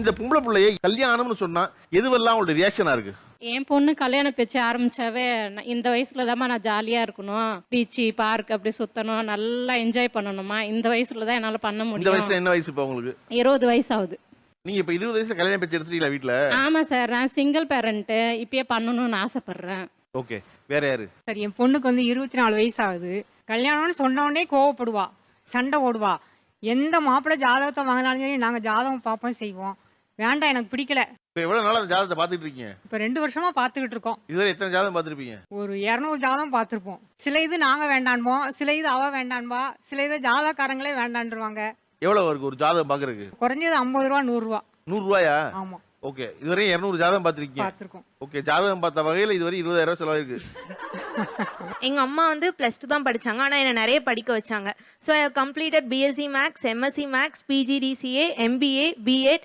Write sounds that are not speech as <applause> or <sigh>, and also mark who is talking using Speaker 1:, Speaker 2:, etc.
Speaker 1: இந்த பொம்பளை பிள்ளைய கல்யாணம்னு சொன்னா எதுவெல்லாம் உங்களுடைய ரியாக்ஷனா இருக்கு?
Speaker 2: என் பொண்ணு கல்யாணம் பேச்சு ஆரம்பிச்சாவே நான் இந்த வயசுல தாம்மா நான் ஜாலியா இருக்கணும். பீச்சு பார்க் அப்படி சுத்தணும். நல்லா என்ஜாய் பண்ணணுமா இந்த வயசுல தான் என்னால பண்ண
Speaker 1: இந்த
Speaker 2: முடியும்.
Speaker 1: வயசுல என்ன வயசு இப்ப உங்களுக்கு?
Speaker 2: இருபது வயசு ஆகுது
Speaker 1: நீங்க இப்ப இருபது வயசுல கல்யாணம் பேச்சு எடுத்துட்டீங்களா வீட்டுல
Speaker 2: ஆமா சார் நான் சிங்கிள் பேரண்ட் இப்பயே பண்ணணும்னு ஆசைப்படுறேன்.
Speaker 1: ஓகே வேற யாரு?
Speaker 3: சரி என் பொண்ணுக்கு வந்து இருபத்தி நாலு வயசு ஆகுது கல்யாணம்னு சொன்ன உடனே கோவப்படுவா. சண்டை ஓடுவா எந்த மாப்பிள்ளை ஜாதகத்தை வாங்கினாலும் சரி நாங்கள் ஜாதகம் பார்ப்போம் செய்வோம். வேண்டாம் எனக்கு பிடிக்கல.
Speaker 1: இப்ப எவ்வளவு நாள் அந்த ஜாதகத்தை பாத்துட்டு இருக்கீங்க?
Speaker 3: இப்போ ரெண்டு வருஷமா பார்த்துக்கிட்டு இருக்கோம்.
Speaker 1: இதுவரை எத்தனை ஜாதகம் பார்த்திருப்பீங்க?
Speaker 3: ஒரு இரநூறு ஜாதகம் பார்த்துருப்போம். சில இது நாங்கள் வேண்டான்போம் சில இது அவ வேண்டான்பா சில இது ஜாதகக்காரங்களே வேண்டான்ருவாங்க.
Speaker 1: எவ்வளவு இருக்கு ஒரு ஜாதகம் பாக்குறதுக்கு
Speaker 3: குறைஞ்சது ஐம்பது ரூபா நூறுரூவா
Speaker 1: நூறு ரூபாயா
Speaker 3: ஆமாம்
Speaker 1: ஓகே இதுவரை இருநூறு ஜாதகம் பார்த்திருக்கீங்க.
Speaker 3: பார்த்துருக்கோம்.
Speaker 1: ஓகே ஜாதகம் பார்த்த வகையில இதுவரை இருபதாயிரம் ரூபாய் செலவாயிருக்கு. <laughs>
Speaker 4: எங்க அம்மா வந்து ப்ளஸ் டூ தான் படிச்சாங்க. ஆனா என்ன நிறைய படிக்க வச்சாங்க. So I completed BSc maths MSc maths PGDCA MBA BEd